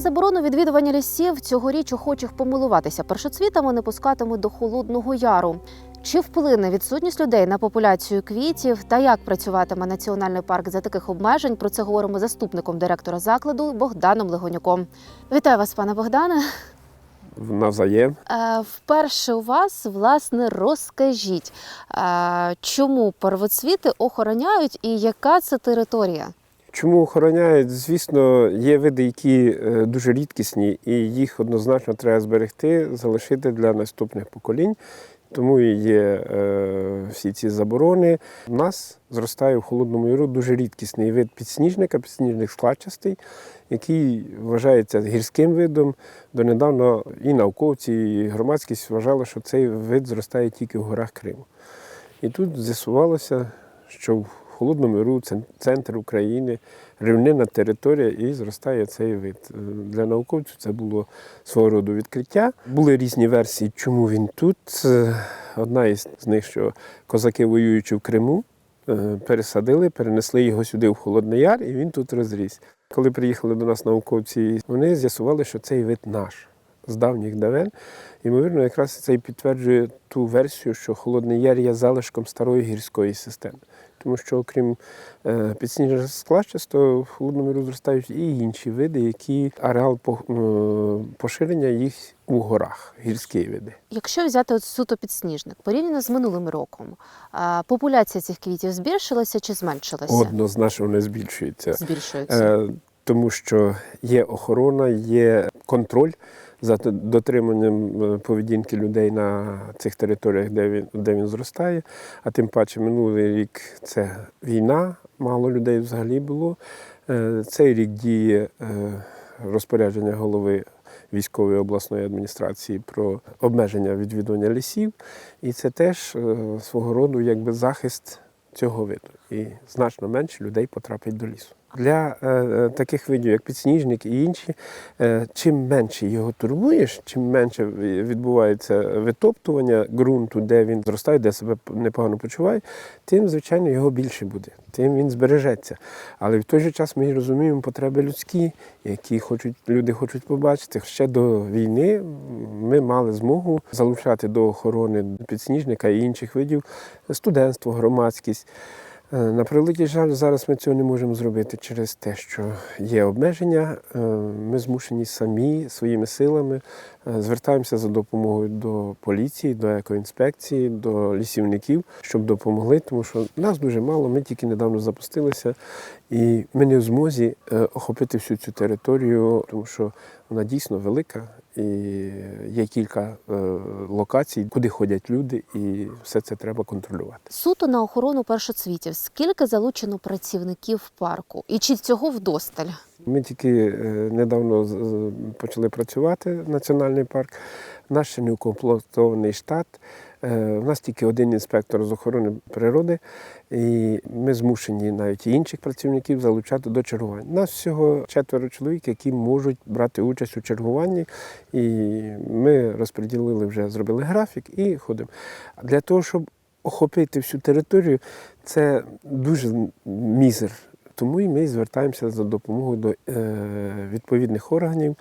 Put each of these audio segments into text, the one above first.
Заборону відвідування лісів цьогоріч охочих помилуватися першоцвітами не пускатимуть до холодного яру. Чи вплине відсутність людей на популяцію квітів та як працюватиме національний парк за таких обмежень? Про це говоримо з заступником директора закладу Богданом Легонюком. Вітаю вас, пане Богдане. навзаєм. Е, Вперше у вас власне розкажіть, е, чому первоцвіти охороняють і яка це територія? Чому охороняють? Звісно, є види, які е, дуже рідкісні, і їх однозначно треба зберегти, залишити для наступних поколінь. Тому і є е, всі ці заборони. У нас зростає в холодному яру дуже рідкісний вид підсніжника, підсніжник складчастий, який вважається гірським видом. Донедавна і науковці, і громадськість вважали, що цей вид зростає тільки в горах Криму. І тут з'ясувалося, що в холодному яру, центр України, рівнинна територія, і зростає цей вид. Е, Для науковців це було свого роду відкриття. Були різні версії, чому він тут. Одна із них, що козаки, воюючи в Криму, е, пересадили, перенесли його сюди в Холодний Яр, і він тут розріс. Коли приїхали до нас науковці, вони з'ясували, що цей вид наш з давніх давен. Ймовірно, якраз це і підтверджує ту версію, що Холодний Яр є залишком старої гірської системи. Тому що, окрім е, підсніжних складчасто, в холодному яру зростають і інші види, які ареал е, поширення їх у горах, гірські види. Якщо взяти от суто підсніжник, порівняно з минулим роком, популяція цих квітів збільшилася чи зменшилася? Однозначно не збільшується. Збільшується. Е, тому що є охорона, є контроль за дотриманням е, поведінки людей на цих територіях, де він, де він зростає. А тим паче минулий рік це війна, мало людей взагалі було. Е, Цей рік діє е, розпорядження голови військової обласної адміністрації про обмеження відвідування лісів. І це теж свого роду якби захист цього виду. І значно менше людей потрапить до лісу. Для е, е, таких видів, як підсніжник і інші, е, чим менше його турбуєш, чим менше відбувається витоптування ґрунту, де він зростає, де себе непогано почуває, тим, звичайно, його більше буде, тим він збережеться. Але в той же час ми розуміємо потреби людські, які хочуть, люди хочуть побачити. Ще до війни ми мали змогу залучати до охорони підсніжника і інших видів студентство, громадськість. Е, На превеликий жаль, зараз ми цього не можемо зробити через те, що є обмеження. Е, Ми змушені самі своїми силами е, звертаємося за допомогою до поліції, до екоінспекції, до лісівників, щоб допомогли, тому що нас дуже мало. Ми тільки недавно запустилися, і ми не в змозі охопити всю цю територію, тому що вона дійсно велика. І є кілька е, локацій, куди ходять люди, і все це треба контролювати. Суто на охорону першоцвітів. Скільки залучено працівників парку? І чи цього вдосталь? Ми тільки е, недавно почали працювати національний парк. Наш ще не укомплектований штат. Е, У нас тільки один інспектор з охорони природи, і ми змушені навіть інших працівників залучати до чергувань. Нас всього четверо чоловік, які можуть брати участь у чергуванні. І ми розподілили вже, зробили графік і ходимо. Для того, щоб охопити всю територію, це дуже мізер. Тому і ми звертаємося за допомогою до е, відповідних органів.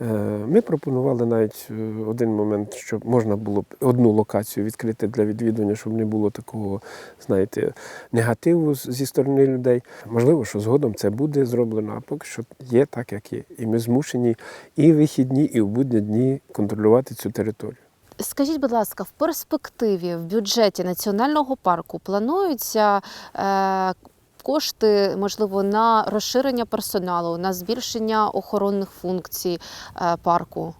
Е, Ми пропонували навіть е, один момент, щоб можна було б одну локацію відкрити для відвідування, щоб не було такого, знаєте, негативу зі сторони людей. Можливо, що згодом це буде зроблено, а поки що є так, як є. І ми змушені і в вихідні, і в будні дні контролювати цю територію. Скажіть, будь ласка, в перспективі в бюджеті національного парку плануються е, кошти, можливо, на розширення персоналу, на збільшення охоронних функцій е, парку?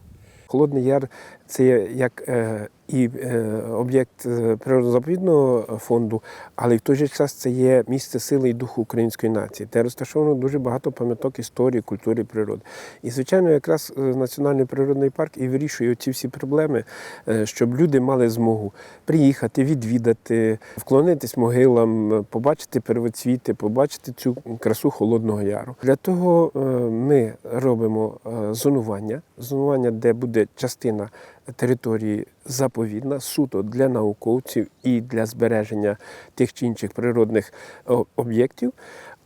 Холодний Яр це як е, і е, об'єкт е, природозаповідного фонду, але в той же час це є місце сили і духу української нації, де розташовано дуже багато пам'яток історії, культури, природи. І, звичайно, якраз е, Національний природний парк і вирішує ці всі проблеми, щоб люди мали змогу приїхати, відвідати, вклонитись могилам, побачити первоцвіти, побачити цю красу Холодного Яру. Для того ми робимо зонування, зонування, де буде частина території заповідна, суто для науковців і для збереження тих чи інших природних об'єктів.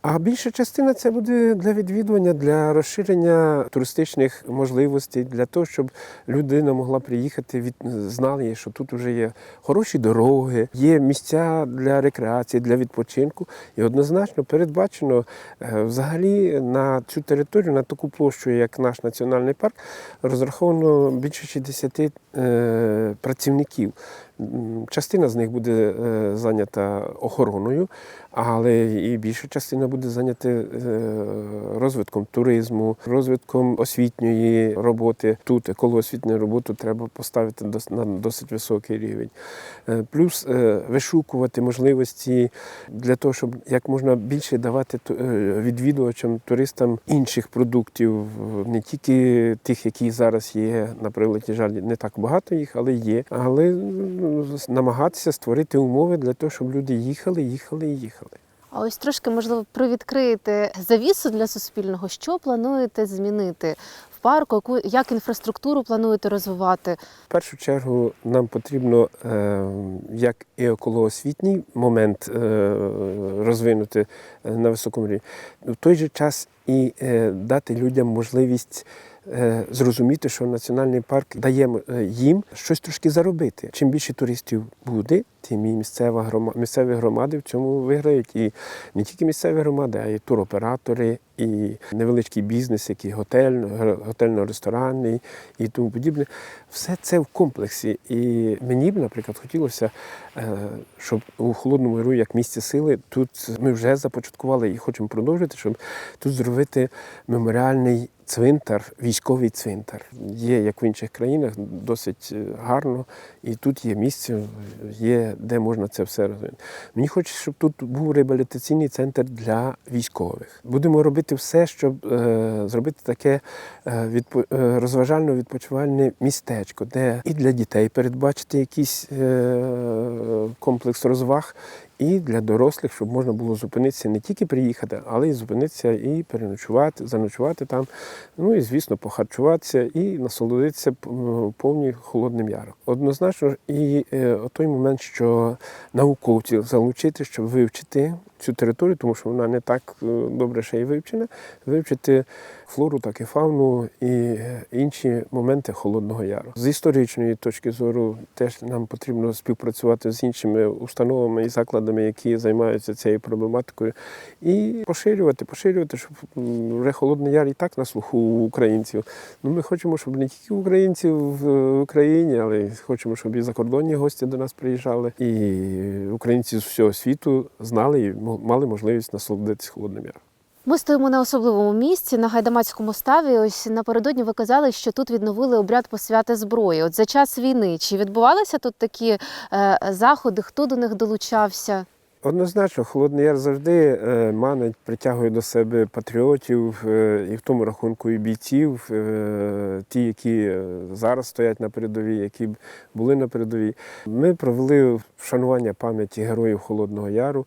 А більша частина це буде для відвідування, для розширення туристичних можливостей, для того, щоб людина могла приїхати, від знали, що тут вже є хороші дороги, є місця для рекреації, для відпочинку. І однозначно передбачено е, взагалі на цю територію, на таку площу, як наш національний парк, розраховано більше 60 е, працівників. Частина з них буде е, зайнята охороною, але і більша частина буде зайнята е, розвитком туризму, розвитком освітньої роботи. Тут еколого-освітню роботу треба поставити на досить високий рівень. Е, Плюс вишукувати можливості для того, щоб як можна більше давати відвідувачам, туристам інших продуктів, не тільки тих, які зараз є, на превеликий жаль, не так багато їх, але є. Але м, намагатися створити умови для того, щоб люди їхали, їхали і їхали. А ось трошки можливо привідкрити завісу для суспільного. Що плануєте змінити в парку? Яку як інфраструктуру плануєте розвивати? В першу чергу нам потрібно е, як і екологоосвітній момент е, розвинути е, на високому рівні, в той же час і дати людям можливість. Е, Зрозуміти, що національний парк дає е, їм щось трошки заробити. Чим більше туристів буде, тим і місцева грома, місцеві громади в цьому виграють. І не тільки місцеві громади, а й туроператори, і невеличкий бізнес, який готель, готельно-ресторанний і тому подібне. Все це в комплексі. І мені б, наприклад, хотілося, е, щоб у Холодному Яру, як місці сили, тут ми вже започаткували і хочемо продовжити, щоб тут зробити меморіальний цвинтар, військовий цвинтар. Є, як в інших країнах, досить е, гарно, і тут є місце, є де можна це все розвинути. Мені хочеться, щоб тут був реабілітаційний центр для військових. Будемо робити все, щоб е, зробити таке е, відпо- е, розважально-відпочивальне містечко, де і для дітей передбачити якийсь е, комплекс розваг, і для дорослих, щоб можна було зупинитися не тільки приїхати, але й зупинитися і переночувати, заночувати там. Ну і звісно, похарчуватися і насолодитися п- повні холодним яром. Однозначно, і е, той момент, що науковців залучити, щоб вивчити цю територію, тому що вона не так е, добре ще й вивчена, вивчити флору, так і фауну і е, інші моменти холодного яру. З історичної точки зору теж нам потрібно співпрацювати з іншими установами і закладами, які займаються цією проблематикою, і поширювати, поширювати, щоб вже холодний яр і так на слуху у українців. Ну, ми хочемо, щоб не тільки українці в е, Україні, але й хочемо, щоб і закордонні гості до нас приїжджали, і українці з всього світу знали і мали можливість насолодитися холодним яром. Ми стоїмо на особливому місці на гайдамацькому ставі. Ось напередодні ви казали, що тут відновили обряд посвяти зброї. От за час війни чи відбувалися тут такі е, заходи? Хто до них долучався? Однозначно, Холодний Яр завжди е, манить, притягує до себе патріотів, е, і в тому рахунку і бійців, е, ті, які зараз стоять на передовій, які були на передовій. Ми провели вшанування пам'яті героїв Холодного Яру.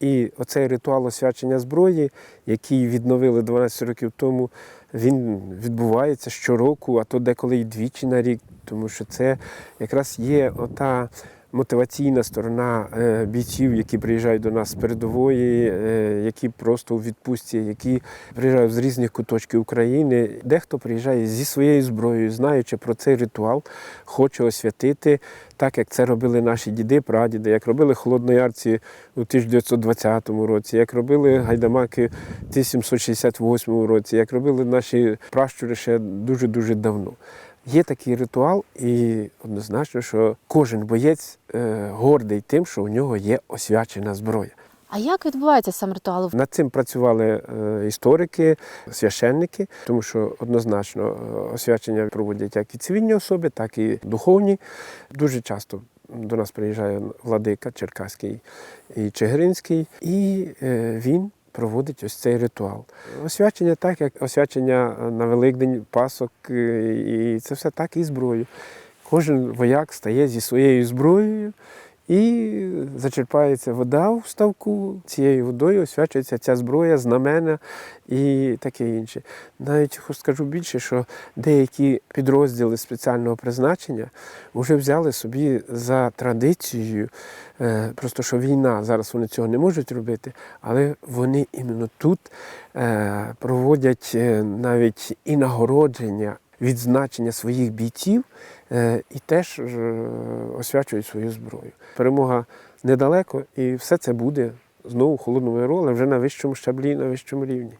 І оцей ритуал освячення зброї, який відновили 12 років тому, він відбувається щороку, а то деколи й двічі на рік, тому що це якраз є ота мотиваційна сторона е, бійців, які приїжджають до нас з передової, е, які просто у відпустці, які приїжджають з різних куточків України. Дехто приїжджає зі своєю зброєю, знаючи про цей ритуал, хоче освятити, так як це робили наші діди, прадіди, як робили холодноярці у 1920 році, як робили гайдамаки в 1768 році, як робили наші пращури ще дуже-дуже давно. Є такий ритуал, і однозначно, що кожен боєць е, гордий тим, що у нього є освячена зброя. А як відбувається сам ритуал? Над цим працювали е, історики, священники, тому що однозначно е, освячення проводять як і цивільні особи, так і духовні. Дуже часто до нас приїжджає владика Черкаський і Чигиринський, і він проводить ось цей ритуал. Освячення так, як освячення на Великдень, Пасок, е, і це все так і зброю. Кожен вояк стає зі своєю зброєю І зачерпається вода в ставку, цією водою освячується ця зброя, знамена і таке інше. Навіть скажу більше, що деякі підрозділи спеціального призначення вже взяли собі за традицією, е, просто що війна, зараз вони цього не можуть робити, але вони іменно тут е, проводять е, навіть і нагородження, відзначення своїх бійців е, і теж е, освячують свою зброю. Перемога недалеко, і все це буде знову холодною але вже на вищому щаблі, на вищому рівні.